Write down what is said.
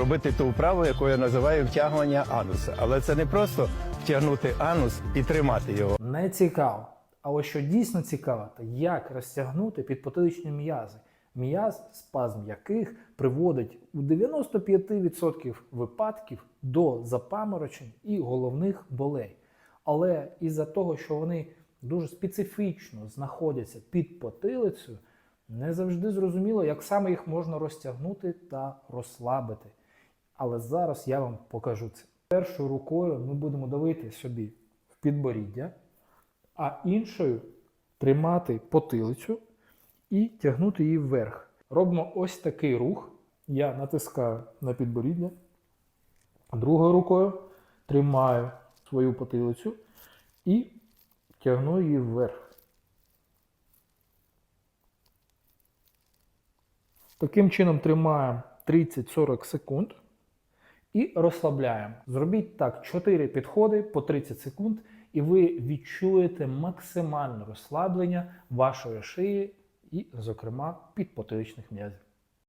робити ту вправу, яку я називаю втягування ануса. Але це не просто втягнути анус і тримати його. Не цікаво. А ось що дійсно цікаво, то як розтягнути підпотиличні м'язи, м'яз, спазм яких приводить у 95% випадків до запаморочень і головних болей. Але із-за того, що вони дуже специфічно знаходяться під потилицею, не завжди зрозуміло, як саме їх можна розтягнути та розслабити. Але зараз я вам покажу це. Першою рукою ми будемо давити собі в підборіддя, а іншою тримати потилицю і тягнути її вверх. Робимо ось такий рух. Я натискаю на підборіддя, другою рукою тримаю свою потилицю і тягну її вверх. Таким чином тримаємо 30-40 секунд і розслабляємо. Зробіть так 4 підходи по 30 секунд, і ви відчуєте максимальне розслаблення вашої шиї і, зокрема, підпотиличних м'язів.